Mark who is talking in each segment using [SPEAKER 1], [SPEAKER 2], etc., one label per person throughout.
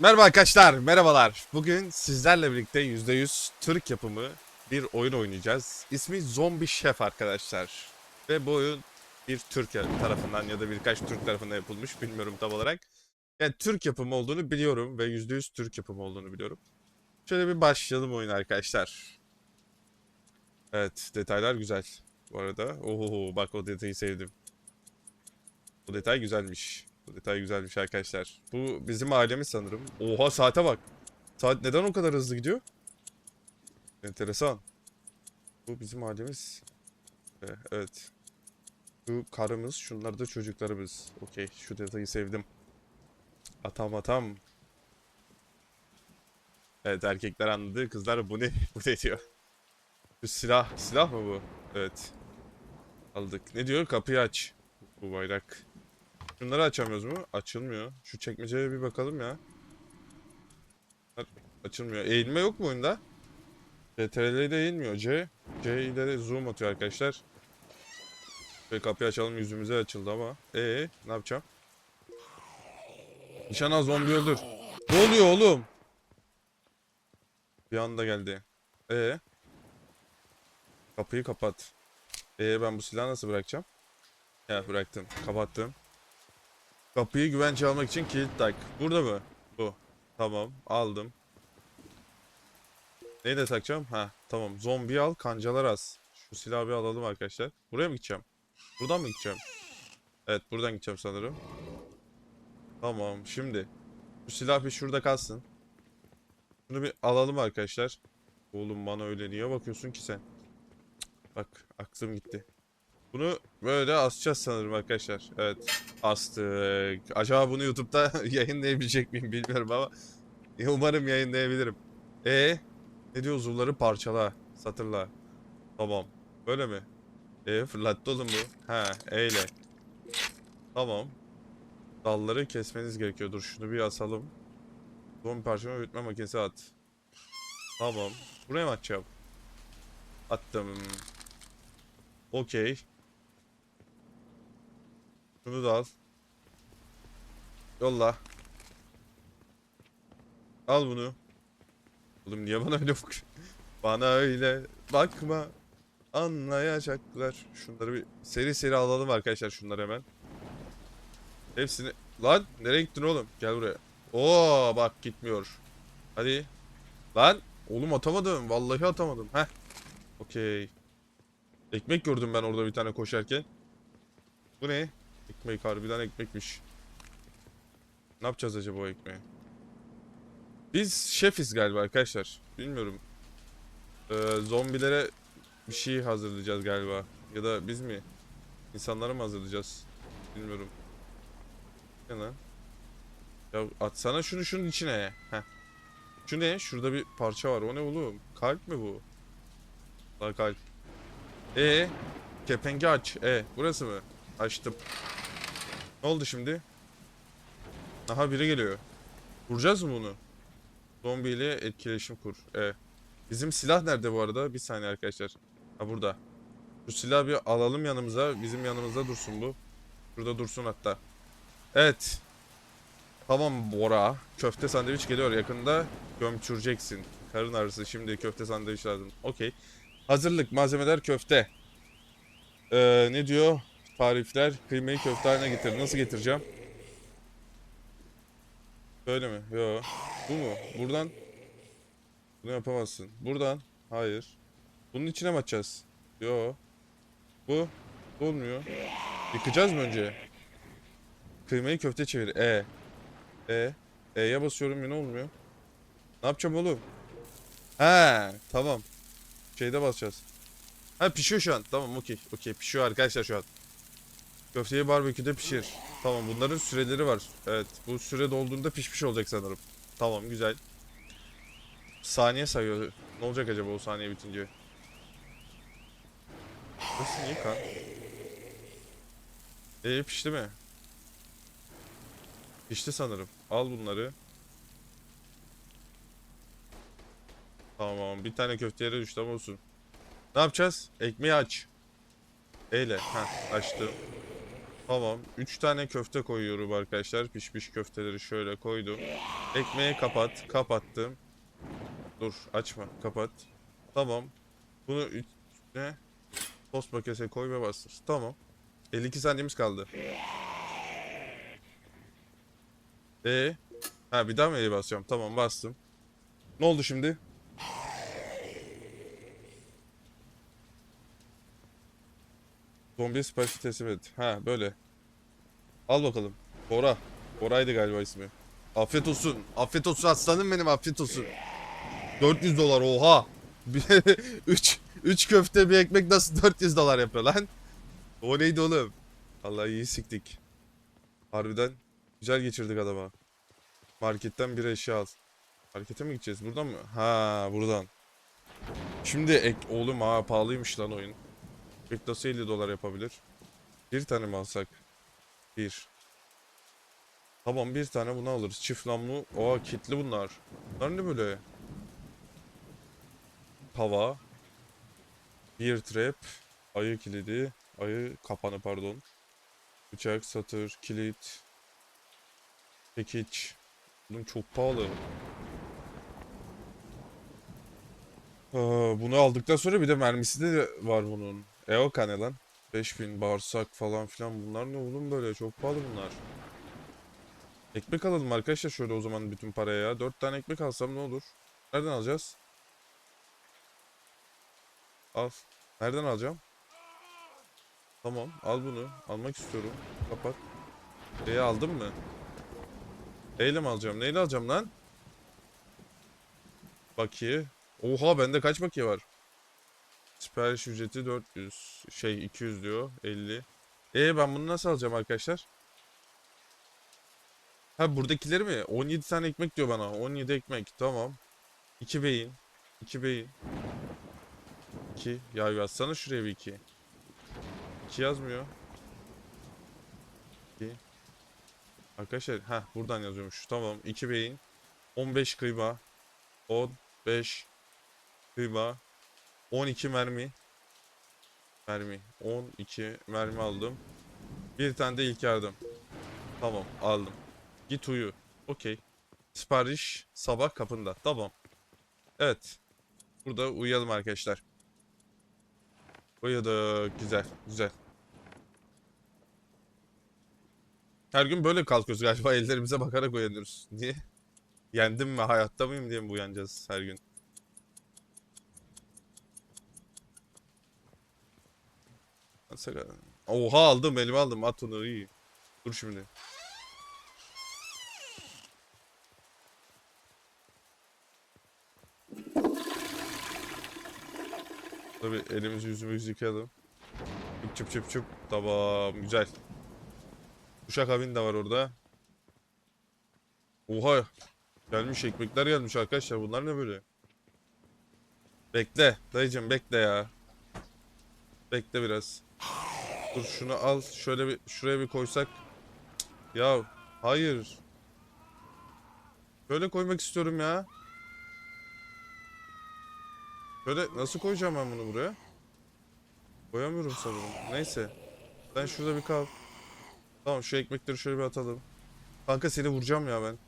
[SPEAKER 1] Merhaba arkadaşlar, merhabalar. Bugün sizlerle birlikte %100 Türk yapımı bir oyun oynayacağız. İsmi Zombie Chef arkadaşlar. Ve bu oyun bir Türk tarafından ya da birkaç Türk tarafından yapılmış bilmiyorum tam olarak. Yani Türk yapımı olduğunu biliyorum ve %100 Türk yapımı olduğunu biliyorum. Şöyle bir başlayalım oyun arkadaşlar. Evet, detaylar güzel. Bu arada, oho bak o detayı sevdim. Bu detay güzelmiş. Bu detay güzelmiş arkadaşlar. Bu bizim ailemiz sanırım. Oha saate bak. Saat neden o kadar hızlı gidiyor? Enteresan. Bu bizim ailemiz. Ee, Evet. Bu karımız, şunlar da çocuklarımız. Okey, şu detayı sevdim. Atam atam. Evet, erkekler anladı. Kızlar bu ne? Bu ne diyor? Bu silah. Silah mı bu? Evet. Aldık. Ne diyor? Kapıyı aç. Bu bayrak. Şunları açamıyoruz mu? Açılmıyor. Şu çekmeceye bir bakalım ya. Açılmıyor. Eğilme yok mu oyunda? CTRL'de eğilmiyor. C. C ileri zoom atıyor arkadaşlar. Ve kapıyı açalım yüzümüze açıldı ama. Ee, ne yapacağım? Nişan zombi öldür. Ne oluyor oğlum? Bir anda geldi. Ee? Kapıyı kapat. Ee ben bu silahı nasıl bırakacağım? Ya bıraktım. Kapattım. Kapıyı güvence almak için kilit tak. Burada mı? Bu. Tamam. Aldım. Neyi de takacağım? Ha tamam. Zombi al. Kancalar az. Şu silahı bir alalım arkadaşlar. Buraya mı gideceğim? Buradan mı gideceğim? Evet buradan gideceğim sanırım. Tamam. Şimdi. Bu silah bir şurada kalsın. Bunu bir alalım arkadaşlar. Oğlum bana öyle niye bakıyorsun ki sen? Bak aklım gitti. Bunu böyle asacağız sanırım arkadaşlar. Evet. Astık. Acaba bunu YouTube'da yayınlayabilecek miyim bilmiyorum ama umarım yayınlayabilirim. E ne diyor uzuvları parçala, satırla. Tamam. Böyle mi? E fırlattı oğlum bu. Ha, eyle. Tamam. Dalları kesmeniz gerekiyor. Dur şunu bir asalım. Zombi parçalama büyütme makinesi at. Tamam. Buraya mı atacağım? Attım. Okey. Şunu da al. Yolla. Al bunu. Oğlum niye bana öyle bak? Bana öyle bakma. Anlayacaklar. Şunları bir seri seri alalım arkadaşlar şunları hemen. Hepsini... Lan nereye gittin oğlum? Gel buraya. Oo bak gitmiyor. Hadi. Lan oğlum atamadım. Vallahi atamadım. Heh. Okey. Ekmek gördüm ben orada bir tane koşarken. Bu ne? Ekmek harbiden ekmekmiş. Ne yapacağız acaba o ekmeği? Biz şefiz galiba arkadaşlar. Bilmiyorum. Ee, zombilere bir şey hazırlayacağız galiba. Ya da biz mi? İnsanlara mı hazırlayacağız? Bilmiyorum. Ne lan? Ya atsana şunu şunun içine. Heh. Şu ne? Şurada bir parça var. O ne oğlum? Kalp mi bu? La kalp. E kepengi aç. E burası mı? Açtım. Ne oldu şimdi? Aha biri geliyor. Vuracağız mı bunu? Zombi ile etkileşim kur. E. Bizim silah nerede bu arada? Bir saniye arkadaşlar. Ha burada. Şu silahı bir alalım yanımıza. Bizim yanımızda dursun bu. Şurada dursun hatta. Evet. Tamam Bora. Köfte sandviç geliyor yakında. Gömçüreceksin. Karın ağrısı şimdi köfte sandviç lazım. Okey. Hazırlık malzemeler köfte. Ee, ne diyor? Tarifler kıymayı köfte haline getir. Nasıl getireceğim? Böyle mi? Yo. Bu mu? Buradan. Bunu yapamazsın. Buradan. Hayır. Bunun içine mi atacağız? Yo. Bu. Olmuyor. Yıkacağız mı önce? Kıymayı köfte çevir. E. E. E'ye basıyorum yine olmuyor. Ne yapacağım oğlum? He, tamam. Şeyde basacağız. Ha pişiyor şu an. Tamam okey. Okey pişiyor arkadaşlar şu an. Köfteyi barbeküde pişir. Tamam bunların süreleri var. Evet bu süre dolduğunda pişmiş olacak sanırım. Tamam güzel. Saniye sayıyor. Ne olacak acaba o saniye bitince? Nasıl niye kan? Eee pişti mi? Pişti sanırım. Al bunları. Tamam bir tane köfte yere düştü ama olsun. Ne yapacağız? Ekmeği aç. Eyle. Heh açtım. Tamam. 3 tane köfte koyuyorum arkadaşlar. Pişmiş köfteleri şöyle koydum. Ekmeği kapat. Kapattım. Dur açma. Kapat. Tamam. Bunu üstüne tost pakete koy ve bastır. Tamam. 52 saniyemiz kaldı. E Ha bir daha mı E'ye basacağım? Tamam bastım. Ne oldu şimdi? Zombi siparişi teslim et. Ha böyle. Al bakalım. Bora. Bora'ydı galiba ismi. Afiyet olsun. Afiyet olsun aslanım benim afiyet olsun. 400 dolar oha. 3 3 köfte bir ekmek nasıl 400 dolar yapıyor lan? O neydi oğlum? Allah iyi siktik. Harbiden güzel geçirdik adama. Marketten bir eşya al. Markete mi gideceğiz? Buradan mı? Ha buradan. Şimdi ek oğlum ha pahalıymış lan oyun. Nasıl 50 dolar yapabilir? Bir tane mi alsak? Bir. Tamam bir tane bunu alırız. Çift namlu. Oha kitli bunlar. Bunlar ne böyle? Tava. Bir trap. Ayı kilidi. Ayı kapanı pardon. Bıçak, satır, kilit. Çekiç. Bunun çok pahalı. Aa, bunu aldıktan sonra bir de mermisi de var bunun. E o ne lan? 5000 bağırsak falan filan bunlar ne oğlum böyle çok pahalı bunlar. Ekmek alalım arkadaşlar şöyle o zaman bütün paraya ya. 4 tane ekmek alsam ne olur? Nereden alacağız? Al. Nereden alacağım? Tamam al bunu. Almak istiyorum. Kapat. Şeyi aldın mı? Neyle mi alacağım? Neyle alacağım lan? Bakiye. Oha bende kaç bakiye var? Sipariş ücreti 400. Şey 200 diyor. 50. E ben bunu nasıl alacağım arkadaşlar? Ha buradakileri mi? 17 tane ekmek diyor bana. 17 ekmek. Tamam. 2 beyin. 2 beyin. 2. Ya yazsana şuraya bir 2. 2 yazmıyor. 2. Arkadaşlar ha buradan yazıyormuş. Tamam. 2 beyin. 15 kıyma. 15 kıyma. 12 mermi. Mermi. 12 mermi aldım. Bir tane de ilk yardım. Tamam aldım. Git uyu. Okey. Sipariş sabah kapında. Tamam. Evet. Burada uyuyalım arkadaşlar. Uyuduk. Güzel. Güzel. Her gün böyle kalkıyoruz galiba. Ellerimize bakarak uyanıyoruz. Niye? Yendim mi? Hayatta mıyım diye mi uyanacağız her gün? Nasıl? Oha aldım elime aldım at onu iyi. Dur şimdi. Tabii elimizi yüzümüzü yıkayalım. Çıp çıp çıp çıp. Tamam güzel. Uşak avin de var orada. Oha. Gelmiş ekmekler gelmiş arkadaşlar. Bunlar ne böyle? Bekle. Dayıcım bekle ya. Bekle biraz. Dur şunu al. Şöyle bir şuraya bir koysak. Ya hayır. Şöyle koymak istiyorum ya. Şöyle nasıl koyacağım ben bunu buraya? Koyamıyorum sanırım. Neyse. Sen şurada bir kal. Tamam şu ekmekleri şöyle bir atalım. Kanka seni vuracağım ya ben.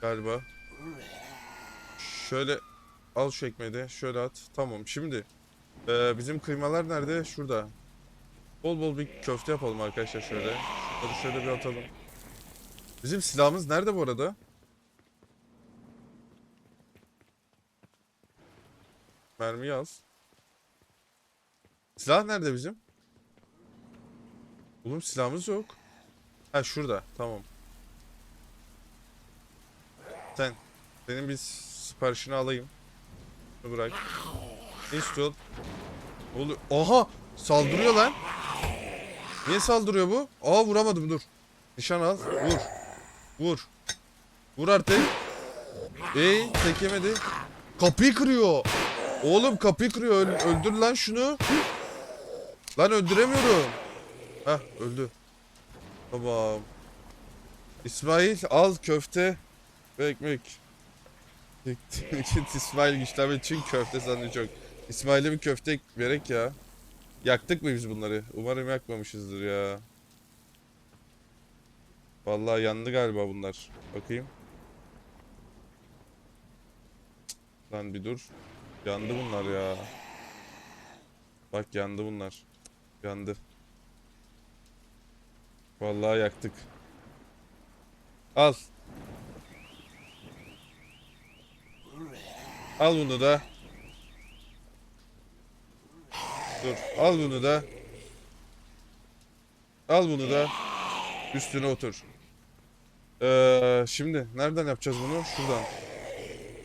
[SPEAKER 1] Galiba. Şöyle al şu ekmeği de şöyle at. Tamam şimdi. Ee, bizim kıymalar nerede? Şurada. Bol bol bir köfte yapalım arkadaşlar şöyle. Şunları şöyle bir atalım. Bizim silahımız nerede bu arada? Mermiyi az. Silah nerede bizim? Oğlum silahımız yok. Ha şurada. Tamam. Sen. Senin bir siparişini alayım. Bırak. Ne istiyorsun? Oluyor. Aha! Saldırıyor lan. Niye saldırıyor bu? Aa vuramadım dur. Nişan al. Vur. Vur. Vur artık. Ey tek yemedi. Kapıyı kırıyor. Oğlum kapıyı kırıyor. Öl- öldür lan şunu. Lan öldüremiyorum. Heh öldü. Tamam. İsmail al köfte ve ekmek. İsmail güçlenmek için köfte sandı çok. İsmail'e bir köfte vererek ya. Yaktık mı biz bunları? Umarım yakmamışızdır ya. Vallahi yandı galiba bunlar. Bakayım. Lan bir dur. Yandı bunlar ya. Bak yandı bunlar. Yandı. Vallahi yaktık. Al. Al bunu da. Dur. Al bunu da. Al bunu da. Üstüne otur. Ee, şimdi nereden yapacağız bunu? Şuradan.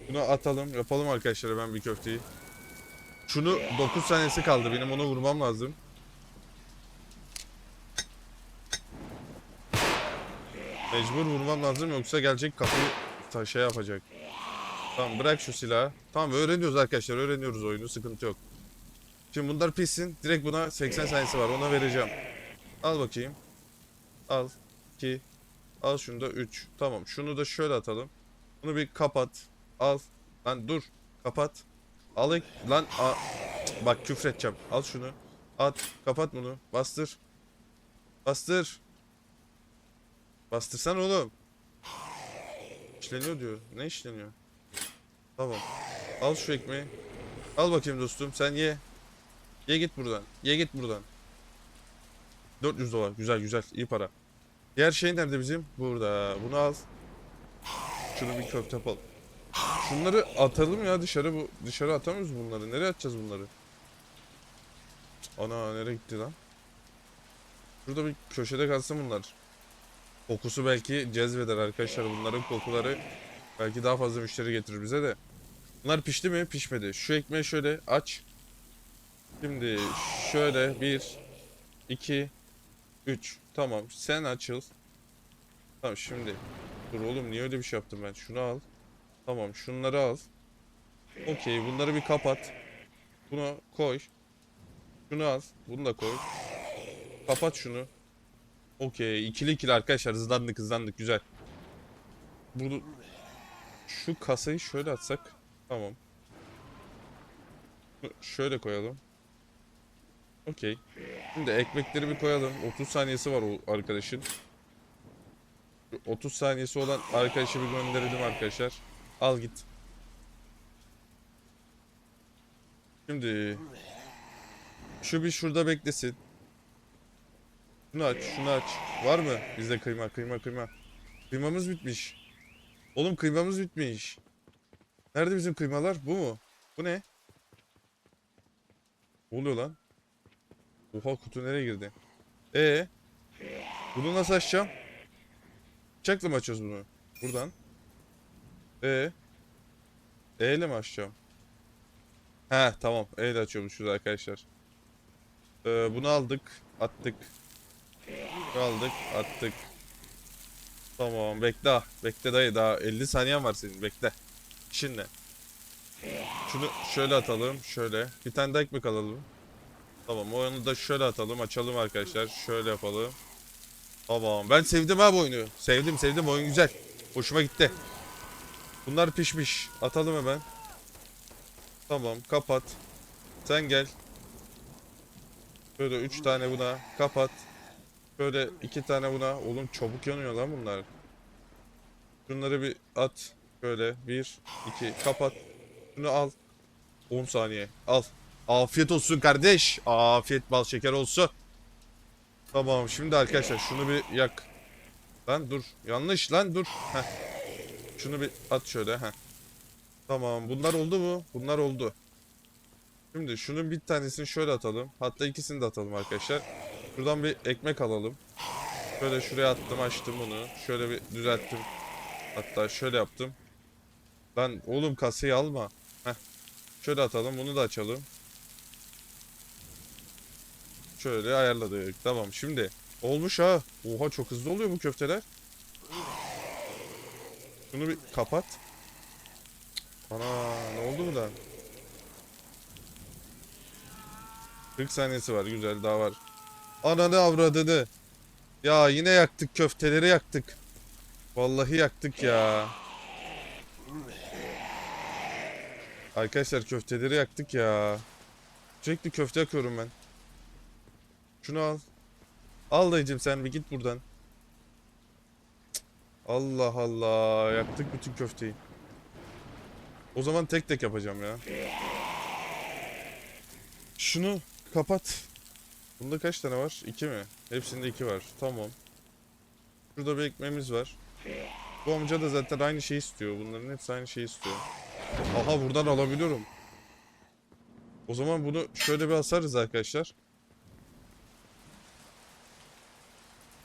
[SPEAKER 1] Bunu atalım. Yapalım arkadaşlar ben bir köfteyi. Şunu 9 saniyesi kaldı. Benim onu vurmam lazım. Mecbur vurmam lazım yoksa gelecek kapıyı ta- şey yapacak. Tamam bırak şu silahı. Tamam öğreniyoruz arkadaşlar öğreniyoruz oyunu sıkıntı yok. Şimdi bunlar pişsin. Direkt buna 80 saniyesi var ona vereceğim. Al bakayım. Al. 2. Al şunu da 3. Tamam şunu da şöyle atalım. Bunu bir kapat. Al. Lan dur. Kapat. Al. Lan a- bak küfredeceğim. Al şunu. At. Kapat bunu. Bastır. Bastır. Bastırsan oğlum. İşleniyor diyor. Ne işleniyor? Tamam. Al şu ekmeği. Al bakayım dostum sen ye. Ye git buradan. Ye git buradan. 400 dolar. Güzel güzel. iyi para. Diğer şey nerede bizim? Burada. Bunu al. Şunu bir köfte yapalım. Şunları atalım ya dışarı bu dışarı atamıyoruz bunları. Nereye atacağız bunları? Ana nereye gitti lan? Şurada bir köşede kalsın bunlar. Kokusu belki cezbeder arkadaşlar. Bunların kokuları belki daha fazla müşteri getirir bize de. Bunlar pişti mi? Pişmedi. Şu ekmeği şöyle aç. Şimdi şöyle bir, iki, üç. Tamam. Sen açıl. Tamam şimdi. Dur oğlum niye öyle bir şey yaptım ben? Şunu al. Tamam şunları al. Okey bunları bir kapat. Bunu koy. Şunu al. Bunu da koy. Kapat şunu. Okey. ikili ikili arkadaşlar. Hızlandık hızlandık. Güzel. Bunu şu kasayı şöyle atsak. Tamam. Şöyle koyalım. Okey. Şimdi ekmekleri bir koyalım. 30 saniyesi var o arkadaşın. Şu 30 saniyesi olan arkadaşı bir gönderelim arkadaşlar. Al git. Şimdi şu bir şurada beklesin. Şunu aç, şunu aç. Var mı? Bizde kıyma, kıyma, kıyma. Kıymamız bitmiş. Oğlum kıymamız bitmiş. Nerede bizim kıymalar? Bu mu? Bu ne? Ne oluyor lan? Oha kutu nereye girdi? Ee, bunu nasıl açacağım? Bıçakla mı açıyoruz bunu? Buradan. Ee, E ile mi açacağım? He tamam. E ile açıyormuşuz arkadaşlar. Ee, bunu aldık. Attık. Bunu aldık. Attık. Tamam bekle. Bekle dayı daha 50 saniyen var senin bekle. Şimdi. Şunu şöyle atalım. Şöyle. Bir tane daha ekmek alalım. Tamam onu da şöyle atalım. Açalım arkadaşlar. Şöyle yapalım. Tamam. Ben sevdim abi oyunu. Sevdim sevdim. Oyun güzel. Hoşuma gitti. Bunlar pişmiş. Atalım hemen. Tamam. Kapat. Sen gel. Böyle 3 tane buna. Kapat. Böyle 2 tane buna. Oğlum çabuk yanıyor lan bunlar. Bunları bir at. Böyle 1, 2. Kapat. Şunu al. 10 saniye. Al. Afiyet olsun kardeş. Afiyet bal şeker olsun. Tamam şimdi arkadaşlar şunu bir yak. Lan dur. Yanlış lan dur. Heh. Şunu bir at şöyle. Heh. Tamam bunlar oldu mu? Bunlar oldu. Şimdi şunun bir tanesini şöyle atalım. Hatta ikisini de atalım arkadaşlar. Şuradan bir ekmek alalım. Şöyle şuraya attım açtım bunu. Şöyle bir düzelttim. Hatta şöyle yaptım. Lan oğlum kasayı alma. Heh. Şöyle atalım bunu da açalım. Şöyle ayarladık. Tamam şimdi. Olmuş ha. Oha çok hızlı oluyor bu köfteler. Şunu bir kapat. Ana ne oldu bu da? 40 saniyesi var güzel daha var. Ananı avradını. Ya yine yaktık köfteleri yaktık. Vallahi yaktık ya. Arkadaşlar köfteleri yaktık ya. Sürekli köfte yakıyorum ben. Şunu al. Al dayıcım sen bir git buradan. Allah Allah. Yaktık bütün köfteyi. O zaman tek tek yapacağım ya. Şunu kapat. Bunda kaç tane var? İki mi? Hepsinde iki var. Tamam. Şurada bir ekmeğimiz var. Bu amca da zaten aynı şeyi istiyor. Bunların hepsi aynı şeyi istiyor. Aha buradan alabiliyorum. O zaman bunu şöyle bir asarız arkadaşlar.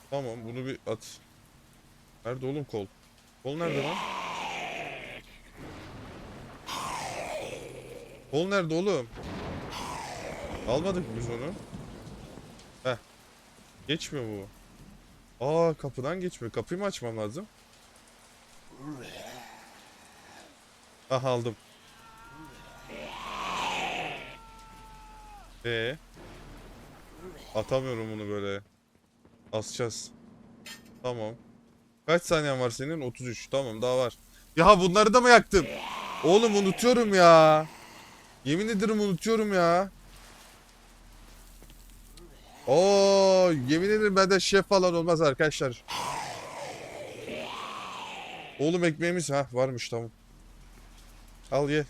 [SPEAKER 1] Tamam bunu bir at. Nerede oğlum kol? Kol nerede lan? Kol nerede oğlum? Almadık biz onu? Heh. Geçmiyor bu? Aa kapıdan geçmiyor. Kapıyı mı açmam lazım? Aha aldım. Ee, atamıyorum bunu böyle. Asacağız. Tamam. Kaç saniyen var senin? 33. Tamam daha var. Ya bunları da mı yaktım? Oğlum unutuyorum ya. Yemin ederim unutuyorum ya. Oo, yemin ederim bende şef falan olmaz arkadaşlar. Oğlum ekmeğimiz ha varmış tamam. Al ye.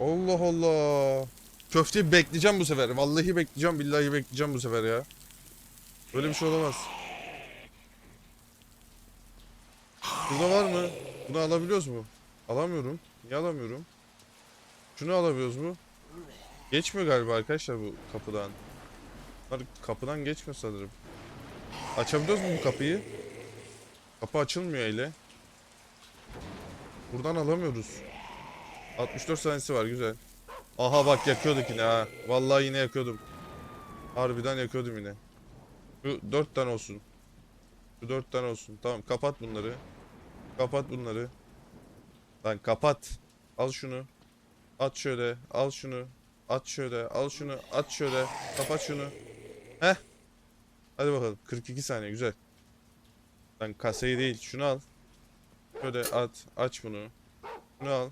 [SPEAKER 1] Allah Allah. Köfteyi bekleyeceğim bu sefer. Vallahi bekleyeceğim, billahi bekleyeceğim bu sefer ya. Böyle bir şey olamaz. Burada var mı? Bunu alabiliyoruz mu? Alamıyorum. Niye alamıyorum? Şunu alabiliyoruz mu? Geçmiyor galiba arkadaşlar bu kapıdan. Bunlar kapıdan geçmiyor sanırım. Açabiliyoruz mu bu kapıyı? Kapı açılmıyor ile. Buradan alamıyoruz. 64 saniyesi var güzel. Aha bak yakıyorduk yine ha. Vallahi yine yakıyordum. Harbiden yakıyordum yine. Şu 4 tane olsun. Şu 4 tane olsun. Tamam kapat bunları. Kapat bunları. Lan kapat. Al şunu. At şöyle. Al şunu. At şöyle. Al şunu. At şöyle. Kapat şunu. Heh. Hadi bakalım. 42 saniye güzel. Lan kasayı değil. Şunu al. Şöyle at. Aç bunu. Şunu al.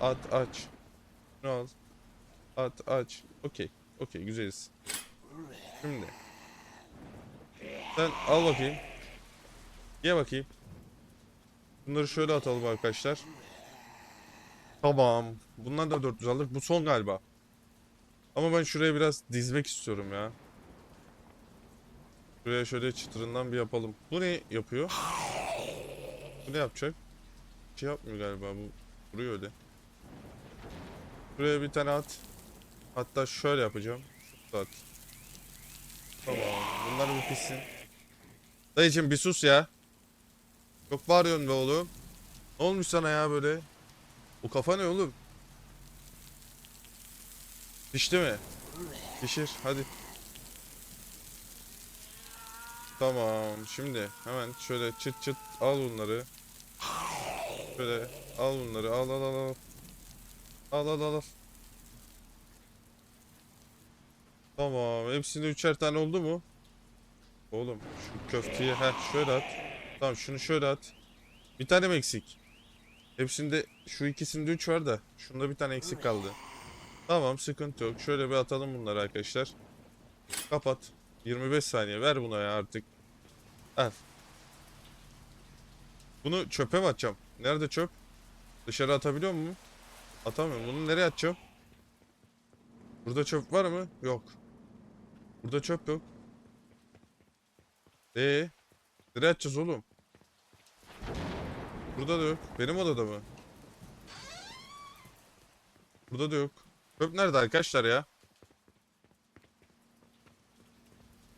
[SPEAKER 1] At aç. Şunu al. At aç. Okey. Okey güzeliz. Şimdi. Sen al bakayım. Ye bakayım. Bunları şöyle atalım arkadaşlar. Tamam. Bundan da 400 aldık. Bu son galiba. Ama ben şuraya biraz dizmek istiyorum ya. Şuraya şöyle çıtırından bir yapalım. Bu ne yapıyor? Bu ne yapacak? Bir şey yapmıyor galiba bu. Duruyor öyle. Şuraya bir tane at. Hatta şöyle yapacağım. Şu at. Tamam. Bunlar bir pişsin. Dayıcım bir sus ya. Çok bağırıyorsun be oğlum. Ne olmuş sana ya böyle? O kafa ne oğlum? Pişti mi? Pişir hadi. Tamam şimdi hemen şöyle çıt çıt al bunları. Şöyle al bunları al al al al. Al al al al. Tamam hepsinde üçer tane oldu mu? Oğlum şu köfteyi heh şöyle at. Tamam şunu şöyle at. Bir tane mi eksik? Hepsinde şu ikisinde 3 var da şunda bir tane eksik kaldı. Tamam sıkıntı yok. Şöyle bir atalım bunları arkadaşlar. Kapat. 25 saniye ver buna ya artık. Al. Bunu çöpe mi atacağım? Nerede çöp? Dışarı atabiliyor mu? Atamıyorum. Bunu nereye atacağım? Burada çöp var mı? Yok. Burada çöp yok. Ee, nereye atacağız oğlum? Burada da yok. Benim odada mı? Burada da yok. Çöp nerede arkadaşlar ya?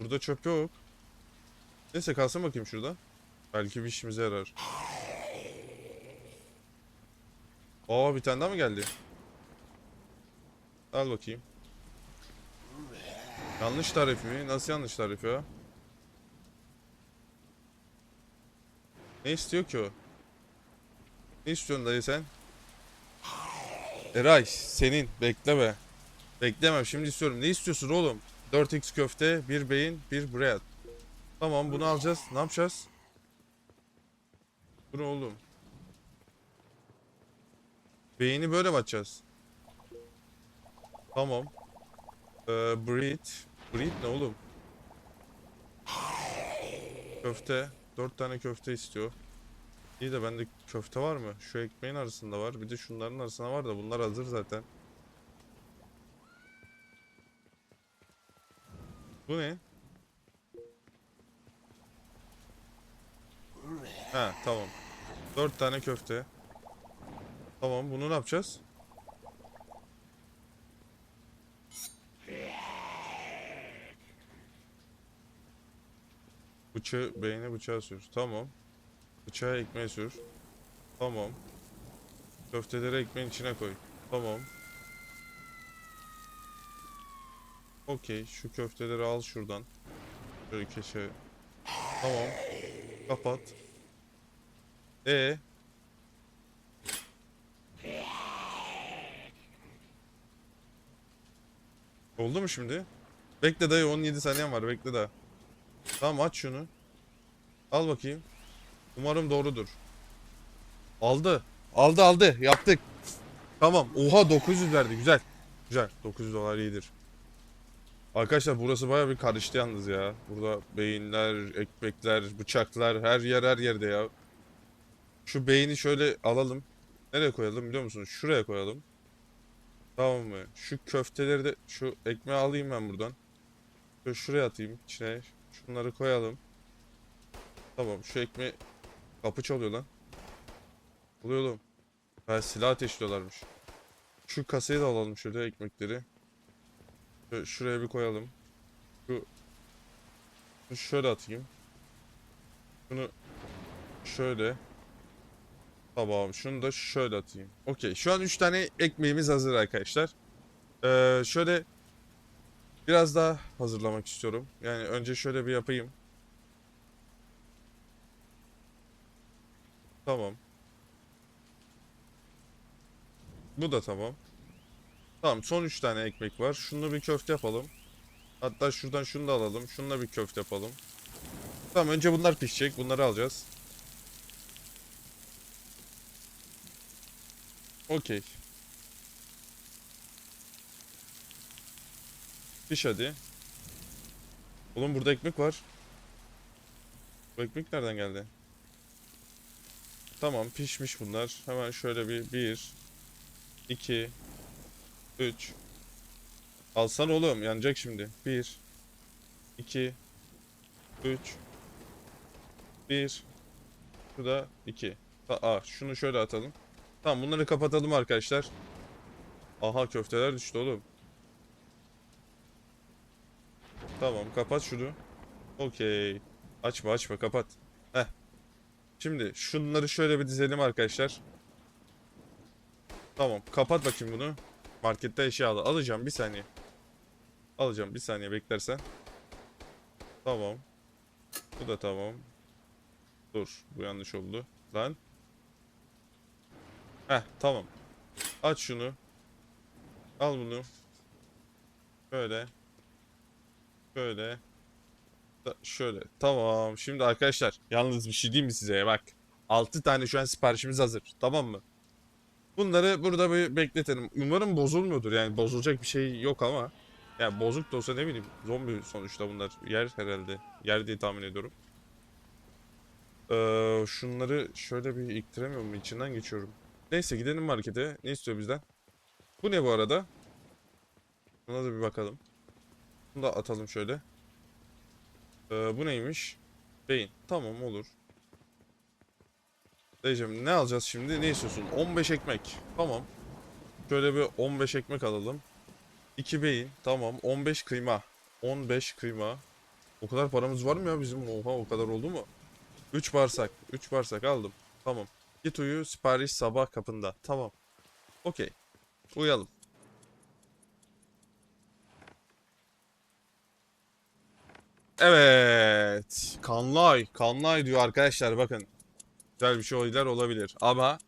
[SPEAKER 1] Burada çöp yok. Neyse kalsın bakayım şurada. Belki bir işimize yarar. Aa bir tane daha mı geldi? Al bakayım. Yanlış tarif mi? Nasıl yanlış tarif ya? Ne istiyor ki o? Ne istiyorsun dayı sen? Eray senin bekleme. Beklemem şimdi istiyorum. Ne istiyorsun oğlum? 4x köfte, bir beyin, bir bread. Tamam bunu alacağız. Ne yapacağız? Bu oğlum? Beyni böyle mi açacağız? Tamam. Ee, breed. Breed ne oğlum? Köfte. 4 tane köfte istiyor. İyi de bende köfte var mı? Şu ekmeğin arasında var. Bir de şunların arasında var da bunlar hazır zaten. Bu ne? Ha tamam. 4 tane köfte. Tamam bunu ne yapacağız? Bıçağı beğene bıçağı sür. Tamam. Bıçağı ekmeğe sür. Tamam. Köfteleri ekmeğin içine koy. Tamam. Okey. Şu köfteleri al şuradan. Şöyle keşe. Tamam. Kapat. E Oldu mu şimdi? Bekle dayı 17 saniyen var bekle daha. Tamam aç şunu. Al bakayım. Umarım doğrudur. Aldı. Aldı aldı. Yaptık. Tamam. Oha 900 verdi. Güzel. Güzel. 900 dolar iyidir. Arkadaşlar burası baya bir karıştı yalnız ya. Burada beyinler, ekmekler, bıçaklar her yer her yerde ya. Şu beyni şöyle alalım. Nereye koyalım biliyor musunuz? Şuraya koyalım. Tamam mı? Şu köfteleri de şu ekmeği alayım ben buradan. Şöyle şuraya atayım içine. Şunları koyalım. Tamam şu ekmeği kapı çalıyor lan. Oluyor. Ha silah ateşliyorlarmış. Şu kasayı da alalım şöyle ekmekleri. Şöyle şuraya bir koyalım. Şu şunu şöyle atayım. Şunu şöyle. Tamam şunu da şöyle atayım. Okey şu an 3 tane ekmeğimiz hazır arkadaşlar. Ee, şöyle biraz daha hazırlamak istiyorum. Yani önce şöyle bir yapayım. Tamam. Bu da tamam. Tamam son 3 tane ekmek var. Şunu bir köfte yapalım. Hatta şuradan şunu da alalım. Şununla bir köfte yapalım. Tamam önce bunlar pişecek. Bunları alacağız. Okey. Piş hadi. Oğlum burada ekmek var. Bu ekmek nereden geldi? Tamam pişmiş bunlar. Hemen şöyle bir 1 2 3 Alsan oğlum yanacak şimdi. 1 2 3 1 Şurada 2 Aa şunu şöyle atalım. Tamam bunları kapatalım arkadaşlar. Aha köfteler düştü oğlum. Tamam kapat şunu. Okey. Açma açma kapat. Heh. Şimdi şunları şöyle bir dizelim arkadaşlar. Tamam kapat bakayım bunu. Markette eşya al. Alacağım bir saniye. Alacağım bir saniye beklersen. Tamam. Bu da tamam. Dur bu yanlış oldu. Lan. Heh tamam. Aç şunu. Al bunu. Şöyle. Şöyle. Da- Şöyle. Tamam. Şimdi arkadaşlar yalnız bir şey diyeyim mi size? Bak. 6 tane şu an siparişimiz hazır. Tamam mı? Bunları burada bir bekletelim. Umarım bozulmuyordur. Yani bozulacak bir şey yok ama. Yani bozuk da olsa ne bileyim. Zombi sonuçta bunlar. Yer herhalde. Yer diye tahmin ediyorum. Ee, şunları şöyle bir iktiremiyor mu? İçinden geçiyorum. Neyse gidelim markete. Ne istiyor bizden? Bu ne bu arada? Buna da bir bakalım. Bunu da atalım şöyle. Ee, bu neymiş? Beyin. Tamam olur. Dayıcım ne alacağız şimdi? Ne istiyorsun? 15 ekmek. Tamam. Şöyle bir 15 ekmek alalım. 2 beyin. Tamam. 15 kıyma. 15 kıyma. O kadar paramız var mı ya bizim? Oha o kadar oldu mu? 3 bağırsak. 3 bağırsak aldım. Tamam. Git uyu sipariş sabah kapında. Tamam. Okey. Uyalım. Evet. Kanlay. Kanlay diyor arkadaşlar bakın. Güzel bir şeyler olabilir. Ama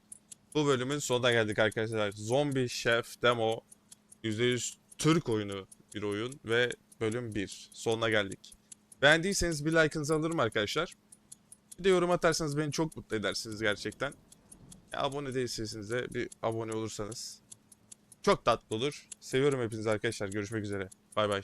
[SPEAKER 1] bu bölümün sonuna geldik arkadaşlar. Zombie Chef Demo %100 Türk oyunu bir oyun ve bölüm 1. Sonuna geldik. Beğendiyseniz bir like'ınızı alırım arkadaşlar. Bir de yorum atarsanız beni çok mutlu edersiniz gerçekten. Ya, abone değilseniz de bir abone olursanız çok tatlı olur. Seviyorum hepinizi arkadaşlar. Görüşmek üzere. Bay bay.